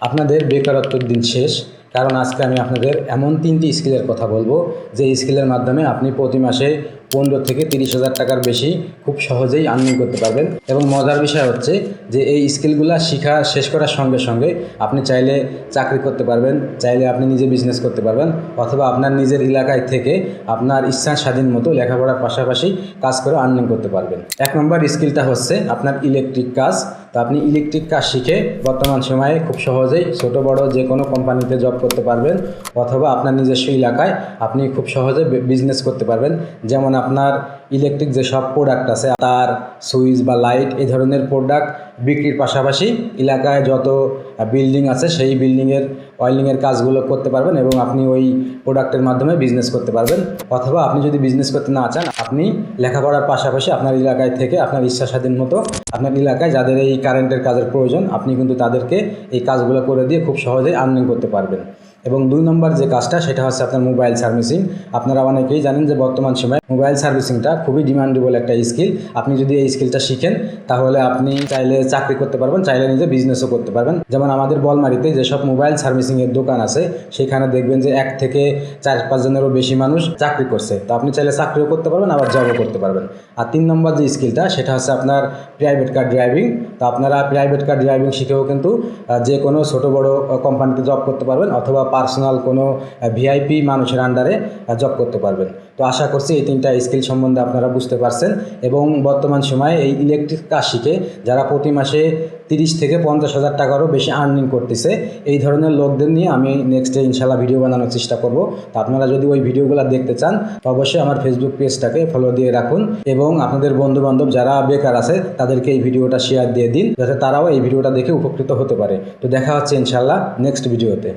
আপনাদের বেকারত্বের দিন শেষ। কারণ আজকে আমি আপনাদের এমন তিনটি স্কিলের কথা বলব, যে স্কিলের মাধ্যমে আপনি প্রতি মাসে পনেরো থেকে তিরিশ হাজার টাকার বেশি খুব সহজেই আর্নিং করতে পারবেন। এবং মজার বিষয় হচ্ছে যে এই স্কিলগুলো শেখা শেষ করার সঙ্গে সঙ্গে আপনি চাইলে চাকরি করতে পারবেন, চাইলে আপনি নিজে বিজনেস করতে পারবেন, অথবা আপনার নিজের এলাকায় থেকে আপনার ইচ্ছা স্বাধীন মতো লেখাপড়ার পাশাপাশি কাজ করে আর্নিং করতে পারবেন। এক নম্বর স্কিলটা হচ্ছে আপনার ইলেকট্রিক কাজ। তো আপনি ইলেকট্রিক কাজ শিখে বর্তমান সময়ে খুব সহজেই ছোট, বড় যে কোনো কোম্পানিতে জব করতে পারবেন অথবা আপনার নিজস্ব এলাকায় আপনি খুব সহজে বিজনেস করতে পারবেন। যেমন আপনার ইলেকট্রিক যে সব প্রোডাক্ট আছে, তার সুইচ বা লাইট এই ধরনের প্রোডাক্ট বিক্রির পাশাপাশি এলাকায় যত বিল্ডিং আছে, সেই বিল্ডিংয়ের অয়েলিংয়ের কাজগুলো করতে পারবেন এবং আপনি ওই প্রোডাক্টের মাধ্যমে বিজনেস করতে পারবেন। অথবা আপনি যদি বিজনেস করতে না চান, আপনি লেখাপড়ার পাশাপাশি আপনার এলাকায় থেকে আপনার ইচ্ছা স্বাধীন মতো আপনার এলাকায় যাদের এই কারেন্টের কাজের প্রয়োজন, আপনি কিন্তু তাদেরকে এই কাজগুলো করে দিয়ে খুব সহজেই আর্নিং করতে পারবেন। এবং দুই নম্বর যে কাজটা, সেটা হচ্ছে আপনার মোবাইল সার্ভিসিং আপনারা অনেকেই জানেন যে বর্তমান সময়ে মোবাইল সার্ভিসিংটা খুবই ডিমান্ডেবল একটা স্কিল আপনি যদি এই স্কিলটা শিখেন, তাহলে আপনি চাইলে চাকরি করতে পারবেন, চাইলে নিজে বিজনেসও করতে পারবেন। যেমন আমাদের বলমারিতে যেসব মোবাইল সার্ভিসিংয়ের দোকান আছে, সেখানে দেখবেন যে এক থেকে চার পাঁচজনেরও বেশি মানুষ চাকরি করছে। তো আপনি চাইলে চাকরিও করতে পারবেন, আবার জবও করতে পারবেন। আর তিন নম্বর যে স্কিলটা সেটা হচ্ছে আপনার প্রাইভেট কার ড্রাইভিং তো আপনারা প্রাইভেট কার ড্রাইভিং শিখেও কিন্তু যে কোনো ছোটো বড় কোম্পানিতে জব করতে পারবেন, অথবা পার্সোনাল কোনো ভিআইপি মানুষের আন্ডারে জব করতে পারবেন। তো আশা করছি এই তিনটা স্কিল সম্বন্ধে আপনারা বুঝতে পারছেন এবং বর্তমান সময়ে এই ইলেকট্রিক কাজ শিখে যারা প্রতি মাসে তিরিশ থেকে পঞ্চাশ হাজার টাকারও বেশি আর্নিং করতেছে, এই ধরনের লোকদের নিয়ে আমি নেক্সট ডে ইনশাল্লাহ ভিডিও বানানোর চেষ্টা করব। তো আপনারা যদি ওই ভিডিওগুলো দেখতে চান, তো অবশ্যই আমার ফেসবুক পেজটাকে ফলো দিয়ে রাখুন এবং আপনাদের বন্ধু বান্ধব যারা বেকার আছে, তাদেরকে এই ভিডিওটা শেয়ার দিয়ে দিন, যাতে তারাও এই ভিডিওটা দেখে উপকৃত হতে পারে। তো দেখা হচ্ছে ইনশাল্লাহ নেক্সট ভিডিওতে